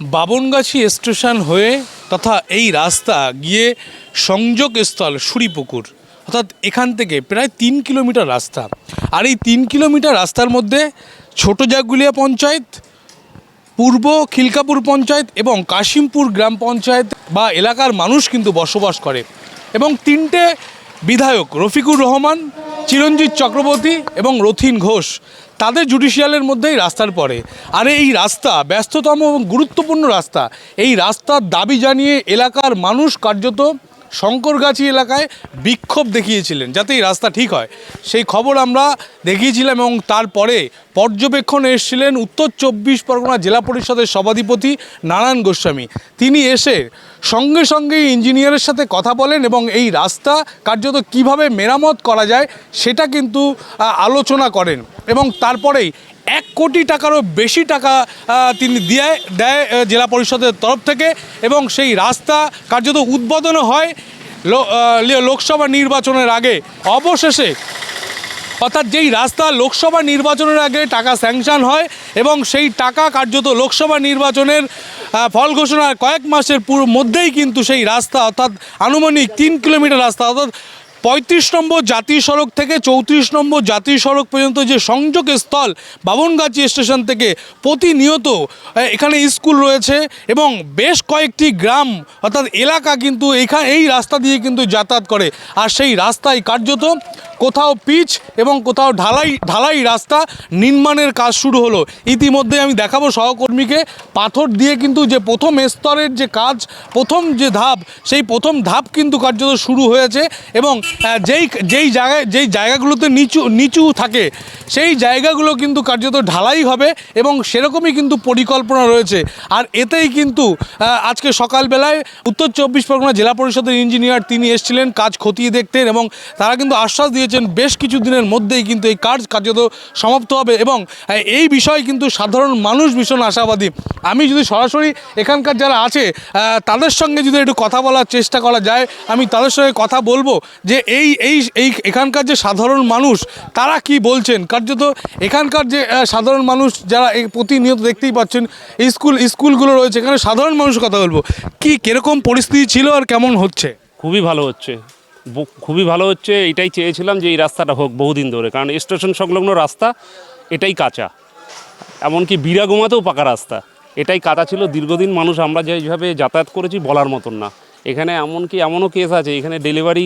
বাবনগাছি station হয়ে তথা এই রাস্তা গিয়ে সংযোগস্থল সুরিপুকুর অর্থাৎ এখান থেকে প্রায় তিন কিলোমিটার রাস্তা। আর এই তিন কিলোমিটার রাস্তার মধ্যে ছোট জাগুলিয়া পঞ্চায়েত, পূর্ব খিলকাপুর পঞ্চায়েত এবং কাশিমপুর গ্রাম পঞ্চায়েত বা এলাকার মানুষ কিন্তু বসবাস করে। এবং তিনটে বিধায়ক রফিকুর রহমান চিরঞ্জিত চক্রবর্তী এবং রথিন ঘোষ, তাদের জুডিশিয়ালের মধ্যেই রাস্তার পরে। আর এই রাস্তা ব্যস্ততম এবং গুরুত্বপূর্ণ রাস্তা, এই রাস্তার দাবি জানিয়ে এলাকার মানুষ কার্যত শঙ্করগাছি এলাকায় বিক্ষোভ দেখিয়েছিলেন যাতে এই রাস্তা ঠিক হয়। সেই খবর আমরা দেখিয়েছিলাম এবং তারপরে পর্যবেক্ষণে এসেছিলেন উত্তর চব্বিশ পরগনা জেলা পরিষদের সভাধিপতি নারায়ণ গোস্বামী। তিনি এসে সঙ্গে সঙ্গে ইঞ্জিনিয়ারের সাথে কথা বলেন এবং এই রাস্তা কার্যত কীভাবে মেরামত করা যায় সেটা কিন্তু আলোচনা করেন এবং তারপরেই এক কোটি টাকারও বেশি টাকা তিনি দিয়ে দেয় জেলা পরিষদের তরফ থেকে এবং সেই রাস্তা কার্যত উদ্বোধনও হয় লোকসভা নির্বাচনের আগে। অবশেষে অর্থাৎ যেই রাস্তা লোকসভা নির্বাচনের আগে টাকা স্যাংশন হয় এবং সেই টাকা কার্যত লোকসভা নির্বাচনের ফল ঘোষণার কয়েক মাসের পুরো মধ্যেই কিন্তু সেই রাস্তা অর্থাৎ আনুমানিক তিন কিলোমিটার রাস্তা অর্থাৎ পঁয়ত্রিশ নম্বর জাতীয় সড়ক থেকে চৌত্রিশ নম্বর জাতীয় সড়ক পর্যন্ত যে সংযোগ স্থল বাবনগাছি স্টেশন থেকে প্রতিনিয়ত এখানে স্কুল রয়েছে এবং বেশ কয়েকটি গ্রাম অর্থাৎ এলাকা কিন্তু এখানে এই রাস্তা দিয়ে কিন্তু যাতায়াত করে। আর সেই রাস্তায় কার্যত কোথাও পিচ এবং কোথাও ঢালাই ঢালাই রাস্তা নির্মাণের কাজ শুরু হলো। ইতিমধ্যে আমি দেখাবো সহকর্মীকে। পাথর দিয়ে কিন্তু যে প্রথম স্তরের যে কাজ, প্রথম যে ধাপ, সেই প্রথম ধাপ কিন্তু কার্যত শুরু হয়েছে এবং যেই যেই জায়গায়, যেই জায়গাগুলোতে নিচু নিচু থাকে সেই জায়গাগুলো কিন্তু কার্যত ঢালাই হবে এবং সেরকমই কিন্তু পরিকল্পনা রয়েছে। আর এতেই কিন্তু আজকে সকালবেলায় উত্তর চব্বিশ পরগনা জেলা পরিষদের ইঞ্জিনিয়ার তিনি এসেছিলেন কাজ খতিয়ে দেখতেন এবং তারা কিন্তু আশ্বাস দিয়েছেন বেশ কিছু দিনের মধ্যেই কিন্তু এই কাজ কার্যত সমাপ্ত হবে এবং এই বিষয়ে কিন্তু সাধারণ মানুষ ভীষণ আশাবাদী। আমি যদি সরাসরি এখানকার যারা আছে তাদের সঙ্গে যদি একটু কথা বলার চেষ্টা করা যায়, আমি তাদের সঙ্গে কথা বলব যে এই এই এখানকার যে সাধারণ মানুষ, তারা কি বলছেন? কার্যত এখানকার যে সাধারণ মানুষ যারা এই প্রতিনিয়ত দেখতেই পাচ্ছেন স্কুল স্কুলগুলো রয়েছে, এখানে সাধারণ মানুষের কথা বলব। কি কীরকম পরিস্থিতি ছিল আর কেমন হচ্ছে? খুবই ভালো হচ্ছে। খুবই ভালো হচ্ছে, এটাই চেয়েছিলাম যে এই রাস্তাটা হোক বহুদিন ধরে। কারণ স্টেশন সংলগ্ন রাস্তা, এটাই কাঁচা। এমনকি বিরাগোমাতেও পাকা রাস্তা। এটাই কাঁচা ছিল। দীর্ঘদিন মানুষ আমরা যেভাবে যাতায়াত করেছি বলার মতন না। এখানে এমনকি এমনও কেস আছে, এখানে ডেলিভারি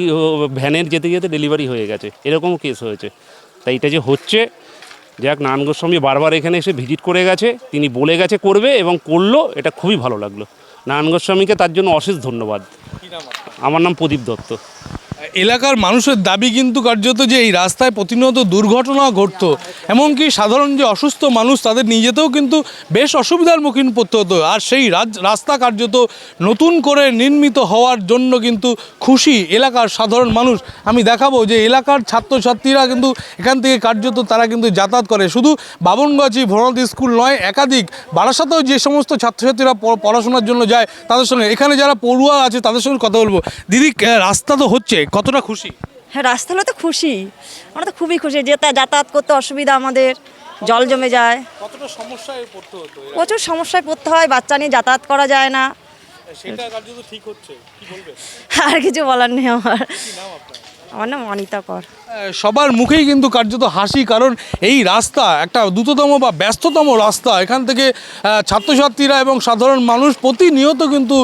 ভ্যানের যেতে যেতে ডেলিভারি হয়ে গেছে। এরকমও কেস হয়েছে। তাই এটা যে হচ্ছে যাক নারায়ণ গোস্বামী বারবার এখানে এসে ভিজিট করে গেছে তিনি বলে গেছে করবে এবং করল এটা খুবই ভালো লাগল। নারায়ণ গোস্বামীকে তার জন্য অশেষ ধন্যবাদ। আমার নাম প্রদীপ দত্ত। এলাকার মানুষের দাবি কিন্তু কার্যত যে এই রাস্তায় প্রতিনিয়ত দুর্ঘটনা ঘটতো। এমনকি সাধারণ যে অসুস্থ মানুষ তাদের নিজেতেও কিন্তু বেশ অসুবিধার মুখীন পড়তে হতো। আর সেই রাস্তা কার্যত নতুন করে নির্মিত হওয়ার জন্য কিন্তু খুশি এলাকার সাধারণ মানুষ। আমি দেখাবো যে এলাকার ছাত্রছাত্রীরা কিন্তু এখান থেকে কার্যত তারা কিন্তু যাতায়াত করে। শুধু বাবনগাছি ভরনাথ স্কুল নয়, একাধিক বারাসাতেও যে সমস্ত ছাত্রছাত্রীরা পড়াশোনার জন্য যায়, তাদের সঙ্গে। এখানে যারা পড়ুয়া আছে, তাদের সঙ্গে কথা বলব। দিদি রাস্তা তো হচ্ছে। কতটা খুশি? হ্যাঁ রাস্তা হলে তো খুশি। আমরা তো খুবই খুশি যেতে যাতায়াত করতে অসুবিধা আমাদের জল জমে যায়। কতটা সমস্যায় পড়তে হতো প্রচুর সমস্যায় পড়তে হয় বাচ্চা নিয়ে যাতায়াত করা যায় না। সেটা কার্যত ঠিক হচ্ছে। কি বলবে আর কিছু বলার নেই আমার। আমার নাম অনিতা কর। সবার মুখেই কিন্তু কার্যত হাসি কারণ এই রাস্তা একটা দ্রুততম বা ব্যস্ততম রাস্তা। এখান থেকে ছাত্রছাত্রীরা এবং সাধারণ মানুষ প্রতিনিয়ত কিন্তু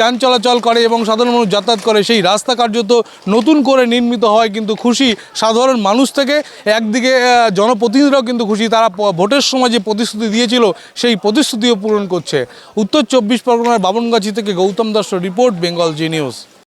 যান চলাচল করে এবং সাধারণ মানুষ যাতায়াত করে। সেই রাস্তা কার্যত নতুন করে নির্মিত হয় কিন্তু খুশি সাধারণ মানুষ থেকে। একদিকে জনপ্রতিনিধিরাও কিন্তু খুশি। তারা ভোটের সময় যে প্রতিশ্রুতি দিয়েছিল সেই প্রতিশ্রুতিও পূরণ করছে। উত্তর চব্বিশ পরগনার বাবনগাছি থেকে Goutam Das report Bengal Zee news.